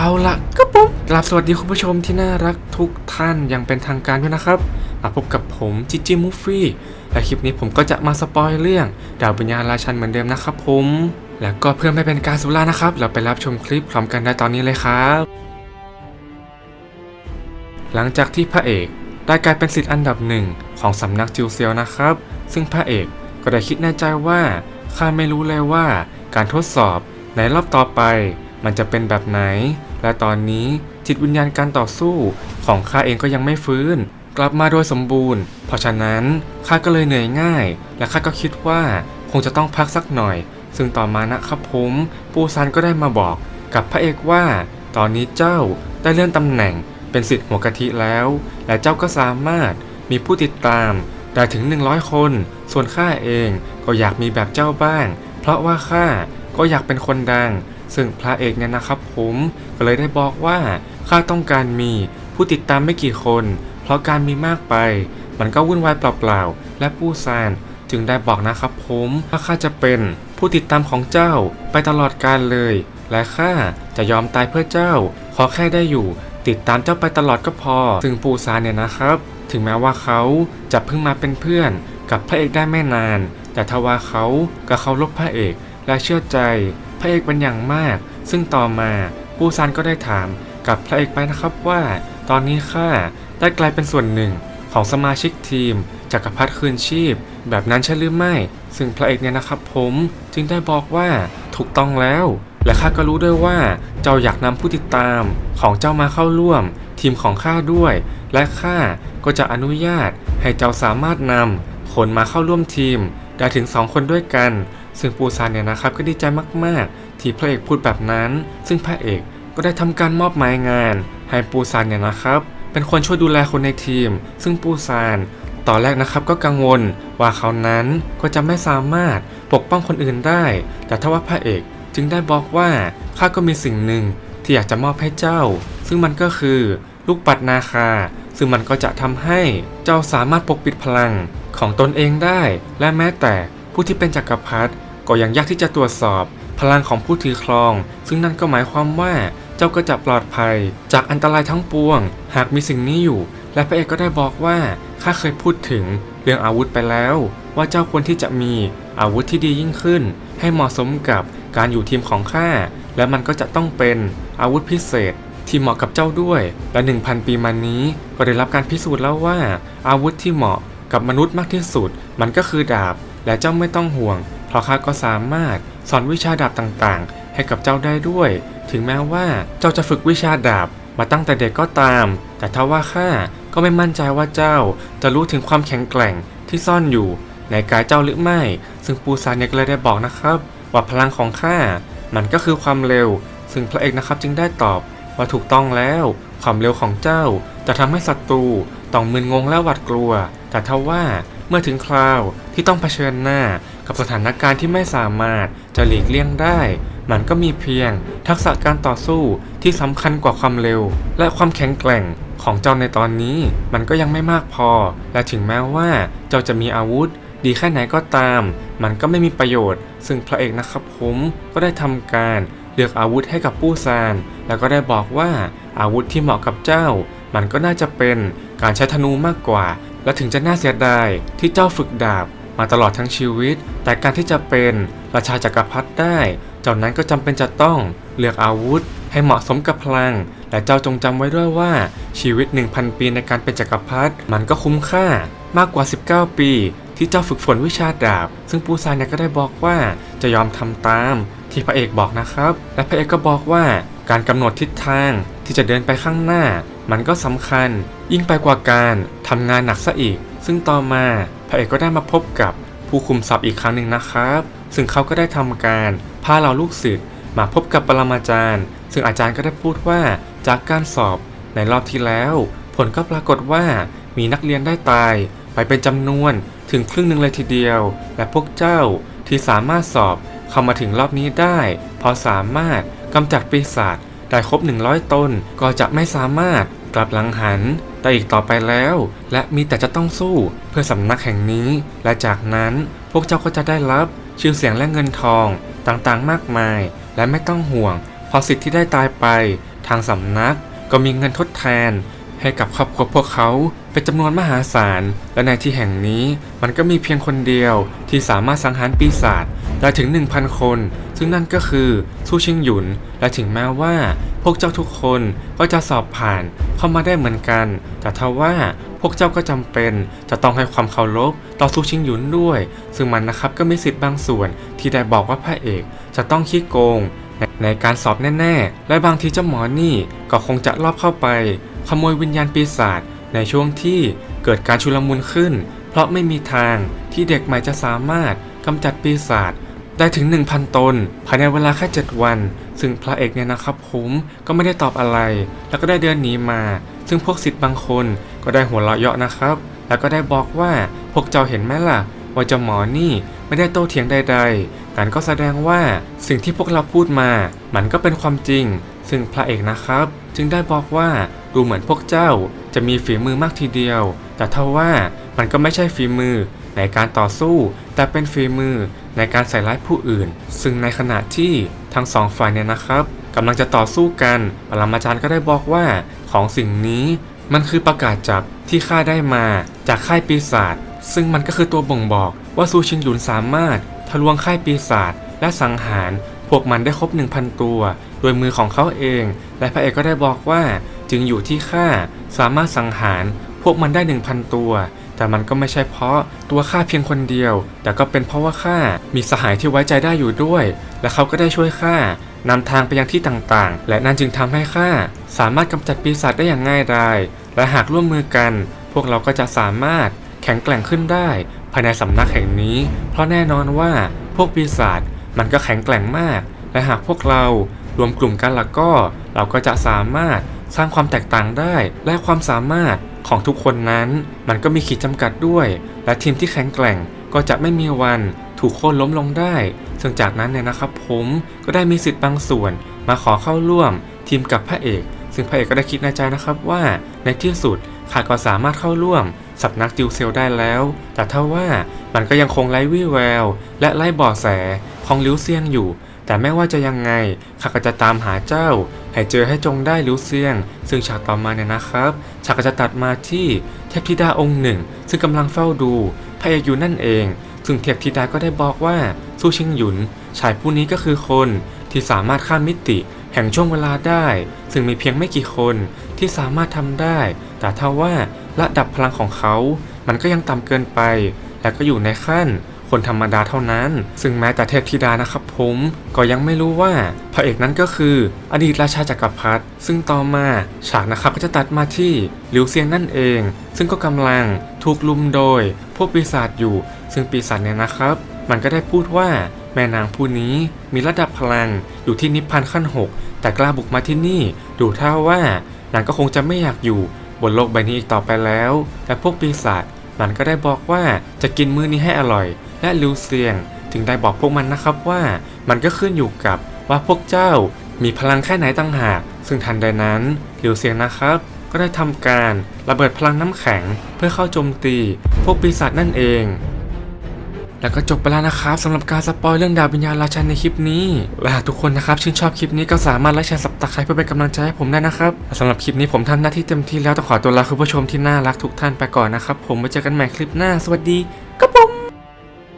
เอาละก็ปุ๊บกราบสวัสดีคุณผู้ชมที่น่ารักทุกท่านอย่างเป็นทางการด้วยนะครับ มาพบกับผมจิจิมูฟี่ และคลิปนี้ผมก็จะมาสปอยเรื่อง ดาวปัญญาราชันเหมือนเดิมนะครับผม แล้วก็เพื่อไม่เป็นการสุรานะครับ เราไปรับชมคลิปพร้อมกันได้ตอนนี้เลยครับ หลังจากที่พระเอกได้กลายเป็นศิษย์อันดับหนึ่งของสำนักจิวเซียวนะครับ ซึ่งพระเอกก็ได้คิดในใจว่าข้าไม่รู้เลยว่าการทดสอบในรอบต่อไป มันจะเป็นแบบไหน และตอนนี้จิตวิญญาณการต่อสู้ของข้าเองก็ยังไม่ฟื้น กลับมาโดยสมบูรณ์ เพราะฉะนั้นข้าก็เลยเหนื่อยง่าย และข้าก็คิดว่าคงจะต้องพักสักหน่อย ซึ่งต่อมานะครับผมปูซานก็ได้มาบอกกับพระเอกว่า ตอนนี้เจ้าได้เลื่อนตำแหน่งเป็นสิทธิ์หัวกะทิแล้ว และเจ้าก็สามารถมีผู้ติดตามได้ถึง 100 คน ส่วนข้าเองก็อยากมีแบบเจ้าบ้าง เพราะว่าข้าก็อยากเป็นคนดัง ซึ่งพระเอกเนี่ยนะครับผมก็เลยได้บอกว่าข้าต้องการมีผู้ติดตามไม่กี่คน เพราะการมีมากไป มันก็วุ่นวายเปล่าๆ และปูซานจึงได้บอกนะครับผมว่าข้าจะเป็นผู้ติดตามของเจ้าไปตลอดกาลเลย และข้าจะยอมตายเพื่อเจ้า ขอแค่ได้อยู่ ติดตามเจ้าไปตลอดก็พอ ซึ่งปูซานเนี่ยนะครับ ถึงแม้ว่าเขาจะเพิ่งมาเป็นเพื่อนกับพระเอกได้ไม่นาน แต่ทว่าเขาก็เคารพพระเอกและเชื่อใจ พระเอกเป็นอย่างมาก ซึ่งต่อมาปูซานก็ได้ถามกับพระเอกไปนะครับว่า ตอนนี้ข้าได้กลายเป็นส่วนหนึ่งของสมาชิกทีมจักรพรรดิคืนชีพ แบบนั้นใช่หรือไม่ ซึ่งพระเอกเนี่ยนะครับผมจึงได้บอกว่าถูกต้องแล้ว และข้าก็รู้ด้วยว่าเจ้าอยากนำผู้ติดตามของเจ้ามาเข้าร่วม ทีมของข้าด้วย และข้าก็จะอนุญาตให้เจ้าสามารถนำคนมาเข้าร่วมทีม ได้ถึง2คนด้วยกัน ซึ่งปูซานเนี่ยนะครับก็ดีใจมากๆ ที่พระเอกพูดแบบนั้น ซึ่งพระเอกก็ได้ทำการมอบหมายงาน ให้ปูซานเนี่ยนะครับ เป็นคนช่วยดูแลคนในทีม ซึ่งปูซานตอนแรกนะครับก็กังวลว่าเขานั้นก็จะไม่สามารถปกป้องคนอื่นได้ แต่ทว่าพระเอกจึงได้บอกว่าข้าก็มีสิ่งหนึ่งที่อยากจะมอบให้เจ้า ซึ่งมันก็คือลูกปัดนาคา ซึ่งมันก็จะทำให้เจ้าสามารถปกปิดพลังของตนเองได้ และแม้แต่ผู้ที่เป็นจักรพรรดิ ก็ยังยากที่จะตรวจสอบพลังของผู้ถือครอง ซึ่งนั่นก็หมายความว่าเจ้าก็จะปลอดภัย จากอันตรายทั้งปวง หากมีสิ่งนี้อยู่ และพระเอกก็ได้บอกว่าข้าเคยพูดถึงเรื่องอาวุธไปแล้ว ว่าเจ้าควรที่จะมีอาวุธที่ดียิ่งขึ้น ให้เหมาะสมกับการอยู่ทีมของข้าและมันก็จะต้องเป็นอาวุธพิเศษที่เหมาะกับเจ้าด้วย และ 1,000 ปีมานี้ก็ได้รับการพิสูจน์แล้วว่า อาวุธที่เหมาะกับมนุษย์มากที่สุด มันก็คือดาบ และเจ้าไม่ต้องห่วง เพราะข้าก็สามารถสอนวิชาดาบต่างๆ ให้กับเจ้าได้ด้วย ถึงแม้ว่าเจ้าจะฝึกวิชาดาบมาตั้งแต่เด็กก็ตาม แต่ถ้าว่าข้าก็ไม่มั่นใจว่าเจ้าจะรู้ถึงความแข็งแกร่งที่ซ่อนอยู่ในกายเจ้าหรือไม่ ซึ่งปูซานเนี่ยก็เลยได้บอกนะครับ ว่าพลังของข้า มันก็คือความเร็ว ซึ่งพระเอกนะครับจึงได้ตอบว่าถูกต้องแล้ว ความเร็วของเจ้าจะทำให้ศัตรูต้องมึนงงและหวาดกลัว แต่ทว่าเมื่อถึงคราวที่ต้องเผชิญหน้า กับสถานการณ์ที่ไม่สามารถจะหลีกเลี่ยงได้ มันก็มีเพียงทักษะการต่อสู้ที่สำคัญกว่าความเร็ว และความแข็งแกร่งของเจ้าในตอนนี้ มันก็ยังไม่มากพอ และถึงแม้ว่าเจ้าจะมีอาวุธ ดีแค่ไหนก็ตาม มันก็ไม่มีประโยชน์ ซึ่งพระเอกนะครับผมก็ได้ทำการเลือกอาวุธให้กับปู้ซาน แล้วก็ได้บอกว่าอาวุธที่เหมาะกับเจ้า มันก็น่าจะเป็นการใช้ธนูมากกว่า และถึงจะน่าเสียดายที่เจ้าฝึกดาบ มาตลอดทั้งชีวิต แต่การที่จะเป็นราชาจักรพรรดิได้ เจ้านั้นก็จำเป็นจะต้องเลือกอาวุธ ให้เหมาะสมกับพลัง และเจ้าจงจำไว้ด้วยว่าชีวิต 1,000 ปีในการเป็นจักรพรรดิมันก็คุ้มค่ามากกว่า 19 ปี ที่เจ้าฝึกฝนวิชาดาบ ซึ่งปูซานเนี่ยก็ได้บอกว่าจะยอมทำตาม ที่พระเอกบอกนะครับ และพระเอกก็บอกว่าการกำหนดทิศทางที่จะเดินไปข้างหน้า มันก็สำคัญ ยิ่งไปกว่าการทำงานหนักซะอีก ซึ่งต่อมา พระเอกก็ได้มาพบกับผู้คุมทรัพย์อีกครั้งหนึ่งนะครับ ซึ่งเขาก็ได้ทำการพาเราลูกศิษย์มาพบกับปรมาจารย์ ซึ่งอาจารย์ก็ได้พูดว่าจากการสอบในรอบที่แล้ว ผลก็ปรากฏว่ามีนักเรียนได้ตายไปเป็นจำนวนถึงครึ่งหนึ่งเลยทีเดียว และพวกเจ้าที่สามารถสอบเข้ามาถึงรอบนี้ได้ พอสามารถกำจัดปีศาจได้ครบ 100ต้นก็จะไม่สามารถกลับหลังหัน แต่อีกต่อไปแล้ว และมีแต่จะต้องสู้เพื่อสำนักแห่งนี้ และจากนั้นพวกเจ้าก็จะได้รับชื่อเสียงและเงินทองต่างๆมากมาย และไม่ต้องห่วงเพอสิทธิ์ที่ได้ตายไป ทางสำนักก็มีเงินทดแทน ให้กับครอบครัวพวกเขาเป็นจำนวนมหาศาล และในที่แห่งนี้มันก็มีเพียงคนเดียวที่สามารถสังหารปีศาจได้ถึง 1,000 คน ซึ่งนั่นก็คือสู้ชิงหยุน และถึงแม้ว่า พวกเจ้าทุกคนก็จะสอบผ่าน เข้ามาได้เหมือนกัน แต่ทว่าพวกเจ้าก็จำเป็นจะต้องให้ความเคารพต่อสู้ชิงหยุนด้วย ซึ่งมันนะครับก็มีสิทธิ์บางส่วนที่ได้บอกว่าพระเอกจะต้องขี้โกงในในการสอบแน่ๆ และบางทีเจ้าหมอนี่ก็คงจะลอบเข้าไป ขโมยวิญญาณปีศาจในช่วงที่เกิดการชุลมุนขึ้น เพราะไม่มีทางที่เด็กใหม่จะสามารถกำจัดปีศาจ ได้ถึง 1,000 ตน ภายในเวลาแค่ 7 วัน ซึ่งพระเอกเนี่ยนะครับผมก็ไม่ได้ตอบอะไร แล้วก็ได้เดินหนีมา ซึ่งพวกศิษย์บางคนก็ได้หัวเราะเยาะนะครับ แล้วก็ได้บอกว่าพวกเจ้าเห็นไหมล่ะ ว่าเจ้าหมอนี่ไม่ได้โต้เถียงใดๆนั่นก็แสดงว่าสิ่งที่พวกเราพูดมา มันก็เป็นความจริง ซึ่งพระเอกนะครับ จึงได้บอกว่าดูเหมือนพวกเจ้าจะมีฝีมือมากทีเดียว แต่เท่าว่ามันก็ไม่ใช่ฝีมือในการต่อสู้ แต่เป็นฝีมือ ในการใส่ร้ายผู้อื่น ซึ่งในขณะที่ทั้งสองฝ่ายเนี่ยนะครับกำลังจะต่อสู้กัน ปรมาจารย์ก็ได้บอกว่าของสิ่งนี้มันคือประกาศจับที่ข้าได้มาจากค่ายปีศาจ ซึ่งมันก็คือตัวบ่งบอกว่าซูชิงหยุนสามารถทะลวงค่ายปีศาจและสังหารพวกมันได้ครบ 1,000 ตัว โดยมือของเขาเอง และพระเอกก็ได้บอกว่า จึงอยู่ที่ข้าสามารถสังหารพวกมันได้ 1,000 ตัว แต่มันก็ไม่ใช่เพราะตัวข้าเพียงคนเดียว แต่ก็เป็นเพราะว่าข้ามีสหายที่ไว้ใจได้อยู่ด้วย และเขาก็ได้ช่วยข้านำทางไปยังที่ต่างๆ และนั่นจึงทำให้ข้าสามารถกำจัดปีศาจได้อย่างง่ายดาย และหากร่วมมือกัน พวกเราก็จะสามารถแข็งแกร่งขึ้นได้ ภายในสำนักแห่งนี้ เพราะแน่นอนว่าพวกปีศาจมันก็แข็งแกร่งมาก และหากพวกเรารวมกลุ่มกันแล้วก็ เราก็จะสามารถสร้างความแตกต่างได้ และความสามารถ ของทุกคนนั้นมันก็มีขีดจำกัดด้วย และทีมที่แข็งแกร่งก็จะไม่มีวันถูกโค่นล้มลงได้ ซึ่งจากนั้นเนี่ยนะครับผมก็ได้มีสิทธิ์บางส่วนมาขอเข้าร่วมทีมกับพระเอก ซึ่งพระเอกก็ได้คิดในใจนะครับว่าในที่สุดข้าก็สามารถเข้าร่วมสำนักจิวเซลได้แล้ว แต่ถ้าว่ามันก็ยังคงไร้วี่แวว และไร้เบาะแสของลิวเซียงอยู่ แต่ไม่ว่าจะยังไงข้าก็จะตามหาเจ้า ให้เจอให้จงได้ลิวเซียง ซึ่งฉากต่อมาเนี่ยนะครับฉากก็จะตัดมาที่เทพธิดาองค์หนึ่ง ซึ่งกำลังเฝ้าดูพระเอกอยู่นั่นเอง ซึ่งเทพธิดาก็ได้บอกว่าสู้ชิงหยุนชายผู้นี้ก็คือคนที่สามารถข้ามมิติแห่งช่วงเวลาได้ ซึ่งมีเพียงไม่กี่คนที่สามารถทำได้ แต่ถ้าว่าระดับพลังของเขา มันก็ยังต่ำเกินไป และก็อยู่ในขั้น คนธรรมดาเท่านั้น ซึ่งแม้แต่เทพธิดานะครับผมก็ยังไม่รู้ว่าพระเอกนั้นก็คืออดีตราชาจักรพรรดิซึ่งต่อมาฉากนะครับก็จะตัดมาที่หลิวเซียงนั่นเอง ซึ่งก็กำลังถูกลุมโดย พวกปีศาจอยู่ ซึ่งปีศาจเนี่ยนะครับ มันก็ได้พูดว่าแม่นางผู้นี้มีระดับพลังอยู่ที่นิพพานขั้น 6 แต่กล้าบุกมาที่นี่ ดูท่าว่านางก็คงจะไม่อยากอยู่บนโลกใบนี้อีกต่อไปแล้ว และพวกปีศาจ มันก็ได้บอกว่าจะกินมื้อนี้ให้อร่อย และลิวเซียง ถึงได้บอกพวกมันนะครับว่ามันก็ขึ้นอยู่กับว่าพวกเจ้ามีพลังแค่ไหนต่างหาก ซึ่งทันใดนั้นลิวเซียงนะครับ ก็ได้ทำการระเบิดพลังน้ำแข็งเพื่อเข้าโจมตี พวกปีศาจนั่นเอง แล้วก็จบไปแล้วนะครับสำหรับการสปอยเรื่องดาววิญญาณราชันในคลิปนี้ และหากทุกคนนะครับชื่นชอบคลิปนี้ก็สามารถไลค์แชร์สับตะไคร้เพื่อเป็นกำลังใจให้ผมได้นะครับสำหรับคลิปนี้ผมทำหน้าที่เต็มที่แล้วต้องขอตัวลาคุณผู้ชมที่น่ารักทุกท่านไปก่อนนะครับผมไว้เจอกันใหม่คลิปหน้าสวัสดีครับผม